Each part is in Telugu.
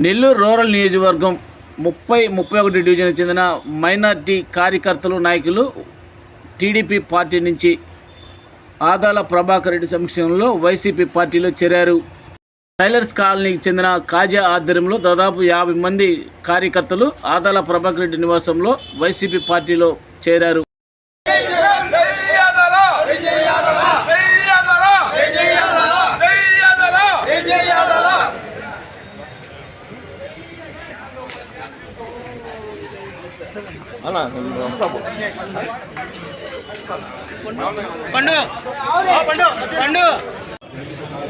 నెల్లూరు రూరల్ నియోజకవర్గం ముప్పై ముప్పై ఒకటి డివిజన్కి చెందిన మైనార్టీ కార్యకర్తలు నాయకులు టీడీపీ పార్టీ నుంచి ఆదాల ప్రభాకర్ రెడ్డి సమక్షంలో వైసీపీ పార్టీలో చేరారు. టైలర్స్ కాలనీకి చెందిన కాజా ఆధ్వర్యంలో దాదాపు యాభై మంది కార్యకర్తలు ఆదాల ప్రభాకర్ రెడ్డి నివాసంలో వైసీపీ పార్టీలో చేరారు జయ్యాదల జయ్యాదల జయ్యాదల జయ్యాదల పండు పండు ఒట్టిల్లాలే ఆదాల ప్రభాకర్ రెడ్డి గారి నాయకత్వం ఒట్టిల్లాలే ఆదాల ప్రభాకర్ రెడ్డి గారి నాయకత్వం ఒట్టిల్లాలే జై జగన్ జై జగన్ ఒట్టిల్లాలే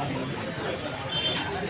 ఆదాల ప్రభాకర్ రెడ్డి గారి నాయకత్వం ఒట్టిల్లాలే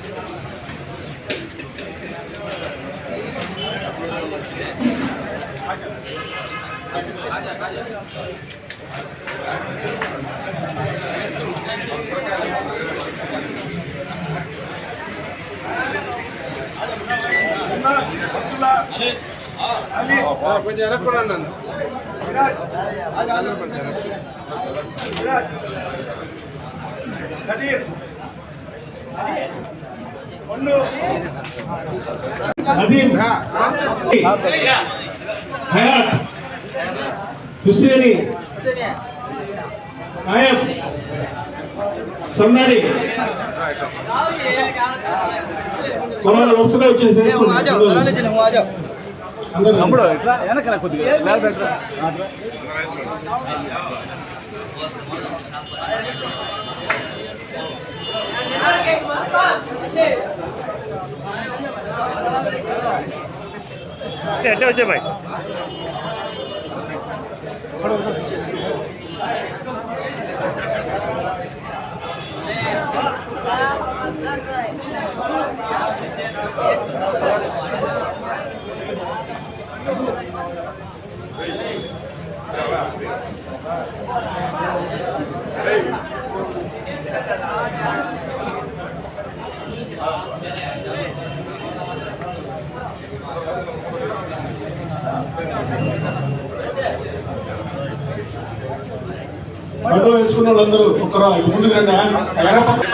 మొన్న అబ్దుల్లా అలీ కొంచెం నదీం హయాత్ హుసేని నాయబ్ సందారి కొనాలి వరుసగా వచ్చేసి అందరూ అంటే వచ్చే బాయ్ పండు వేసుకున్న వాళ్ళందరూ ఒక్కరా ఇటు ముందుకు రండి ఆ. ఎడమ పక్క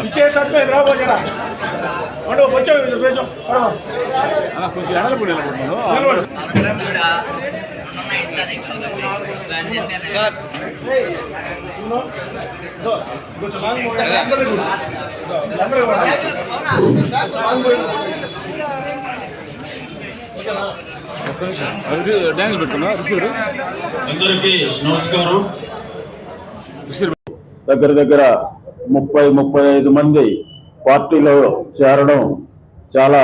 ఇచ్చే సత్మే రాబో జరా పండు వచ్చావు ఇది వేచో. నిలబడు. సున్నో దో కొంచెం అందరూ కొంచెం అందరికీ నమస్కారం. దగ్గర దగ్గర ముప్పై ముప్పై ఐదు మంది పార్టీలో చేరడం చాలా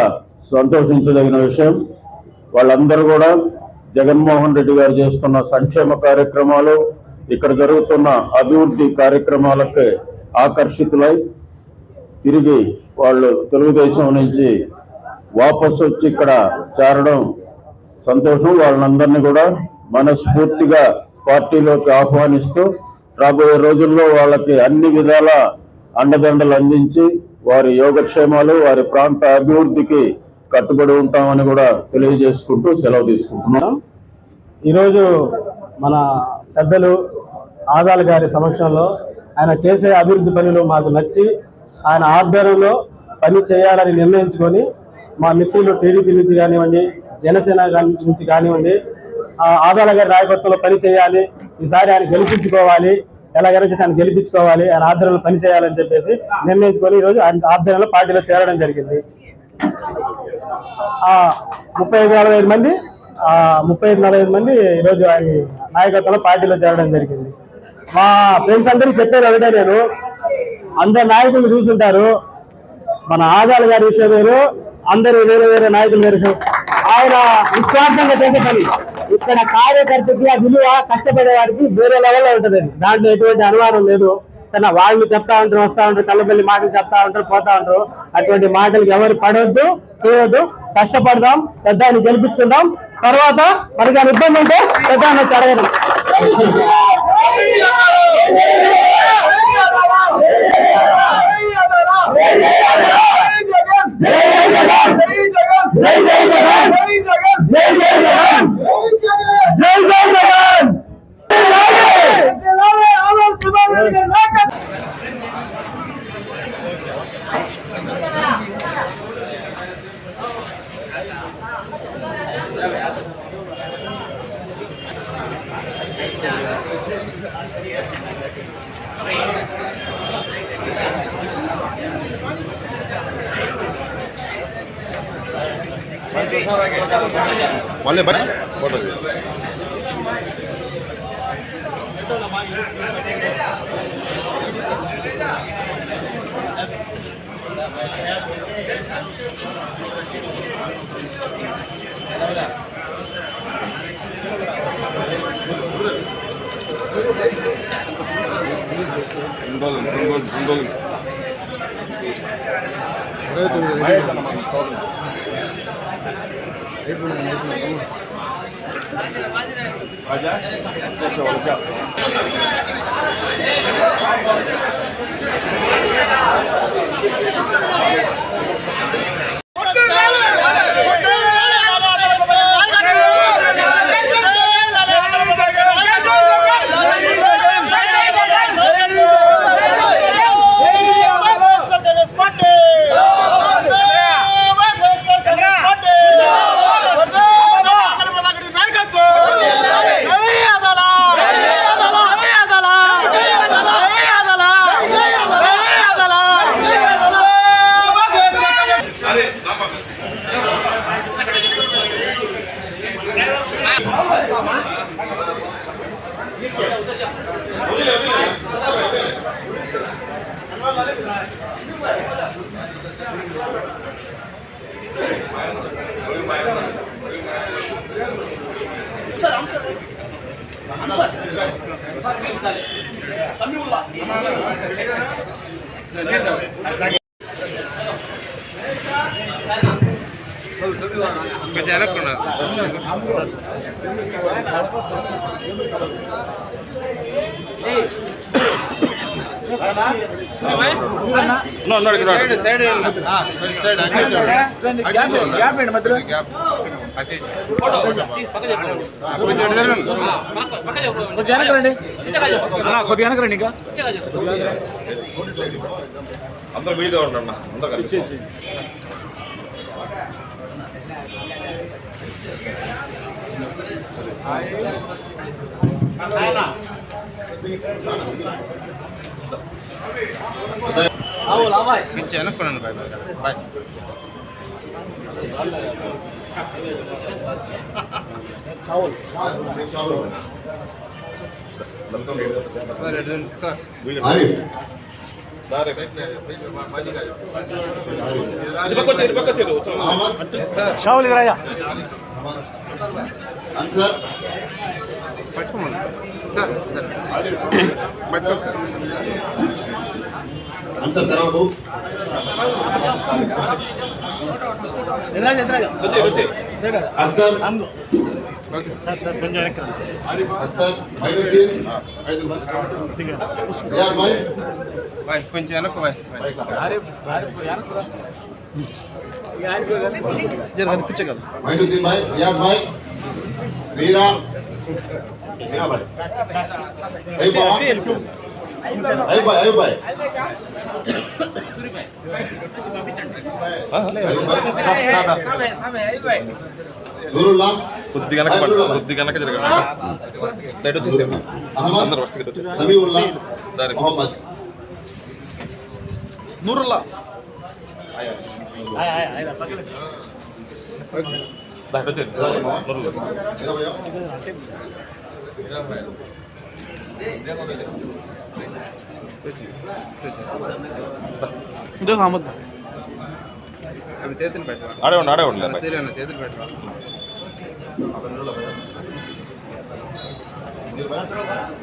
సంతోషించదగిన విషయం. వాళ్ళందరూ కూడా జగన్మోహన్ రెడ్డి గారు చేస్తున్న సంక్షేమ కార్యక్రమాలు ఇక్కడ జరుగుతున్న అభివృద్ధి కార్యక్రమాలకి ఆకర్షితులై తిరిగి వాళ్ళు తెలుగుదేశం నుంచి వాపసు వచ్చి ఇక్కడ చేరడం సంతోషం వాళ్ళందరినీ కూడా మనస్ఫూర్తిగా పార్టీలోకి ఆహ్వానిస్తూ రాబోయే రోజుల్లో వాళ్ళకి అన్ని విధాల అండదండలు అందించి వారి యోగక్షేమాలు వారి ప్రాంత అభివృద్ధికి కట్టుబడి ఉంటామని కూడా తెలియజేసుకుంటూ సెలవు తీసుకుంటున్నాం. ఈరోజు మన పెద్దలు ఆదాల్ గారి సమక్షంలో ఆయన చేసే అభివృద్ధి పనులు మాకు నచ్చి ఆయన ఆధ్వర్యంలో పని చేయాలని నిర్ణయించుకొని మా మిత్రులు టీడీపీ నుంచి కానివ్వండి జనసేన నుంచి కానివ్వండి ఆదాల గారి నాయకత్వంలో పని చేయాలి ఈసారి ఆయన గెలిపించుకోవాలి ఎలాగైనా చేసి ఆయన గెలిపించుకోవాలి ఆయన ఆధ్వర్యంలో పని చేయాలని చెప్పేసి నిర్ణయించుకొని ఈరోజు ఆయన ఆధ్వర్యంలో పార్టీలో చేరడం జరిగింది ముప్పై ఐదు నలభై ఐదు మంది ముప్పై ఐదు నలభై ఐదు మంది ఈరోజు ఆయన నాయకత్వంలో పార్టీలో చేరడం జరిగింది మా ఫ్రెండ్స్ అందరికీ చెప్పేది ఒకటే నేను అందరు నాయకులు చూసుంటారు మన ఆదాల గారి విషయం వేరు అందరూ వేరే వేరే నాయకులు వేరే విషయం. ఆయన నిస్వార్థంగా చేసే పని. ఇక్కడ కార్యకర్తకి ఆ విలువ కష్టపడేవాడికి వేరే లెవెల్లో ఉంటుంది దాంట్లో ఎటువంటి అనుమానం లేదు. సరే వాళ్ళు చెప్తా ఉంటారు వస్తా ఉంటారు కళ్ళపల్లి మాటలు చెప్తా ఉంటారు పోతా ఉంటారు. అటువంటి మాటలకు ఎవరు పడవద్దు చేయొద్దు. కష్టపడదాం పెద్ద గెలిపించుకుందాం. తర్వాత మనకి ఆ ఇబ్బంది ఉంటే పెద్ద జరగదు జై జై జగన్ జై జై జగన్! జై జై జగన్ జై జై జగన్ గ్యాప్ గ్యాప్ ఏంటి మధ్యలో కొంచెం వెనక రండి. అన్న, కొద్దిగా వెనక రండి ఇంకా. అందరూ మీదే ఉండండి అందరూ ಹೆಚ್ಚು ಅನುಕೂಲ ಬಾಯ್ ಬಾಯ್ ಆರಿಫ್ ಶಾವಲ್ ಇದರಾಯ ಅನ್ಸರ್ ఇచ్చి. షావులు ఇదరాయా ఆన్సర్ ఆన్సర్ తెరవకు అఖ్తర్ సార్ సార్ కొంచెం వెనక్కి రండి సార్. అఖ్తర్ మైనుద్దీన్. ఐదు మంది. రియాజ్ భాయ్ కొంచెం వెనక్కి పోయి. అరే, అరే, వెనక్కి రా. ఇక ఆయనకి వెనక్కి. మైనుద్దీన్ భాయ్ రియాజ్ భాయ్ మీరా మీరా భాయ్ అయ్యూ బావా అయ్యూ భాయ్ అయ్యూ భాయ్ అయ్యూ భాయ్ నూరుల్లా కొద్ది వెనక పట్టు, కొద్ది వెనక జరగండి సైడ్ వచ్చేసి అహ్మద్ అందరు వరుసగా ఇటు వచ్చేసి. సమీవుల్లా దారి. మొహమ్మద్ నూరుల్లా ఇందుకు అమ్మద్దు అవి చేతులు పెట్టరా ఆడే ఉండు ఆడే ఉండు చేతులు పెట్టరా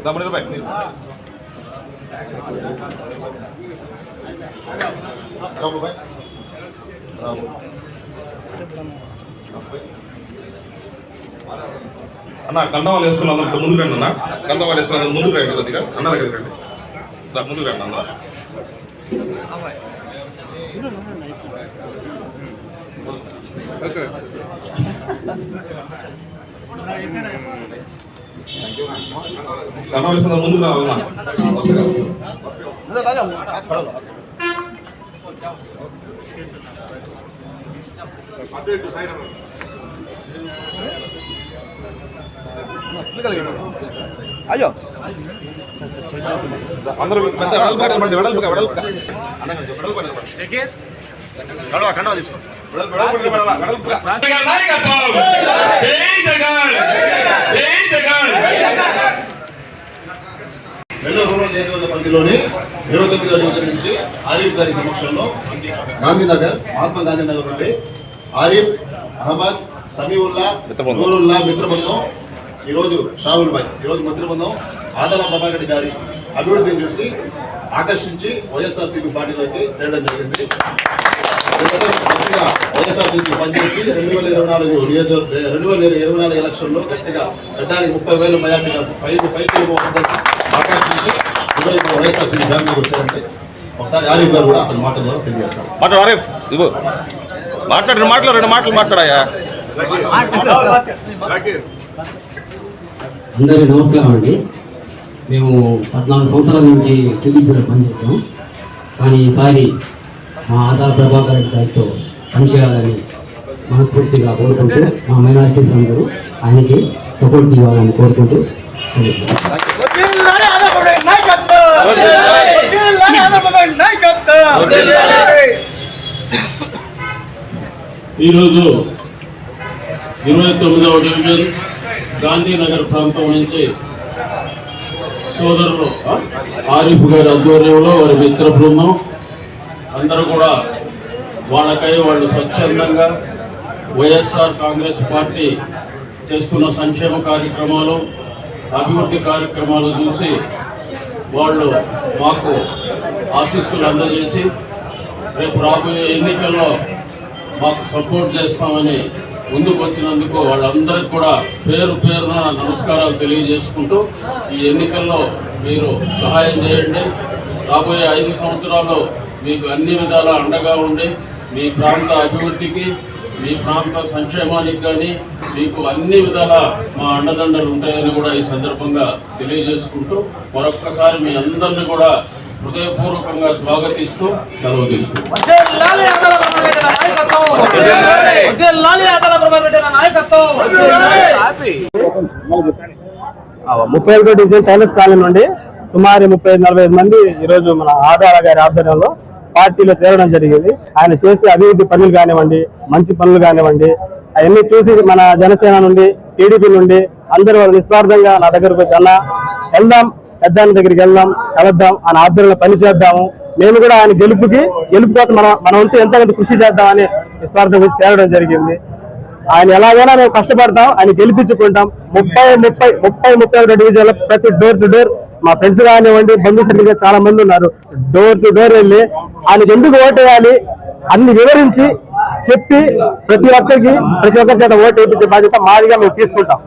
దమ్ముడు రూపాయి రాము రాము रामू అన్న కండవాళ్ళు వేసుకున్న అందరూ ముందుకు రండి అన్న కండవాళ్ళు వేసుకున్న అందరూ ముందుకు రండి కొద్దిగా అన్న దగ్గరికి రండి రా, ముందుకు రండి అందరూ కండవాళ్ళు వేసుకున్న ముందుకు రావాలన్నా వరుసగా. అందరూ పెద్ద వెడల్పుగా, వెడల్పుగా. వెడల్పుగా నిలబడండి. కండవా కండవా తీసుకో రూరల్ నియోజకవర్గ పరిధిలోని ఇరవై తొమ్మిదో నుంచి ఆరిఫ్ గారి సమక్షంలో గాంధీనగర్ మహాత్మా గాంధీనగర్ నుండి ఆరిఫ్ అహ్మద్ సమీవుల్లా. నూరుల్లా మిత్రబృందం ఈరోజు షావుల్ భాయ్ ఈరోజు మిత్రబృందం ఆదల ప్రభాకర్ గారి అభివృద్ధిని చూసి ఆకర్షించి వైఎస్ఆర్సీపీ పార్టీలోకి చేరడం జరిగింది. వైఎస్ఆర్సీపీ పనిచేసి రెండు వేల ఇరవై నాలుగు నియోజకవర్గ రెండు వేల ఇరవై నాలుగు ఎలక్షన్లో గట్టిగా పెద్దానికి ముప్పై వేల మయాటిగా పై పైకి వస్తుందని ఆకాంక్షించి ఈరోజు వైఎస్ఆర్సీపీ ఫ్యామిలీకి వచ్చారంటే ఒకసారి ఆరిఫ్ గారు కూడా అతని మాటల్లో తెలియజేస్తారు? మాట్లాడు ఆరిఫ్ ఇగో. మాట్లాడు రెండు మాటలు రెండు మాటలు మాట్లాడాయా? అందరికీ నమస్కారం అండి. మేము పద్నాలుగు సంవత్సరాల నుంచి టీడీపీలో పనిచేస్తాం. కానీ ఈసారి మా ఆధార్ ప్రభాకర్ రెడ్డి గారితో పనిచేయాలని మనస్ఫూర్తిగా కోరుకుంటూ మా మైనార్టీస్ అందరూ ఆయనకి సపోర్ట్ ఇవ్వాలని కోరుకుంటూ ఈరోజు ఇరవై తొమ్మిదవ డివిజన్ గాంధీనగర్ ప్రాంతం నుంచి సోదరులు ఆరిఫ్ గారి ఆధ్వర్యంలో వారి మిత్ర బృందం. అందరూ కూడా వాళ్ళకై వాళ్ళు స్వచ్ఛందంగా వైఎస్ఆర్ కాంగ్రెస్ పార్టీ చేస్తున్న సంక్షేమ కార్యక్రమాలు అభివృద్ధి కార్యక్రమాలు చూసి వాళ్ళు మాకు ఆశీస్సులు అందజేసి రేపు రాబోయే ఎన్నికల్లో మాకు సపోర్ట్ చేస్తామని ముందుకు వచ్చినందుకు వాళ్ళందరికీ కూడా పేరు పేరున నమస్కారాలు తెలియజేసుకుంటూ ఈ ఎన్నికల్లో మీరు సహాయం చేయండి. రాబోయే ఐదు సంవత్సరాలు మీకు అన్ని విధాల అండగా ఉండి మీ ప్రాంత అభివృద్ధికి మీ ప్రాంత సంక్షేమానికి కానీ మీకు అన్ని విధాల మా అండదండలు ఉంటాయని కూడా ఈ సందర్భంగా తెలియజేసుకుంటూ మరొక్కసారి మీ అందరిని కూడా హృదయపూర్వకంగా స్వాగతిస్తూ సెలవు తీసుకుంటాం ముప్పై ఒకటో డివిజన్ టైలర్స్ కాలనీ నుండి సుమారు ముప్పై నలభై ఐదు మంది ఈరోజు మన ఆధార గారి ఆధ్వర్యంలో పార్టీలో చేరడం జరిగింది. ఆయన చేసే అభివృద్ధి పనులు కానివ్వండి మంచి పనులు కానివ్వండి అవన్నీ చూసి మన జనసేన నుండి టీడీపీ నుండి అందరూ నిస్వార్థంగా నా దగ్గరకు వచ్చి అన్న వెళ్దాం పెద్దాయన దగ్గరికి వెళ్దాం కలుద్దాం ఆయన ఆధ్వర్యంలో పని చేద్దాము. మేము కూడా ఆయన గెలుపుకి గెలుపు కోసం మన మన వంతు ఎంత కృషి చేద్దామని నిస్వార్థం వచ్చి చేరడం జరిగింది. ఆయన ఎలాగైనా మేము కష్టపడతాం ఆయన గెలిపించుకుంటాం. ముప్పై ముప్పై ముప్పై ముప్పై ఒకటి డివిజన్లో ప్రతి డోర్ టు డోర్ మా ఫ్రెండ్స్ కానివ్వండి బంధు సభ్యులుగా చాలా మంది ఉన్నారు. డోర్ టు డోర్ వెళ్ళి ఆయనకి ఎందుకు ఓటు వేయాలి అన్ని వివరించి చెప్పి ప్రతి ఒక్కరికి ప్రతి ఒక్కరి చేత ఓటు వేయించే బాధ్యత మాదిగా మేము తీసుకుంటాం.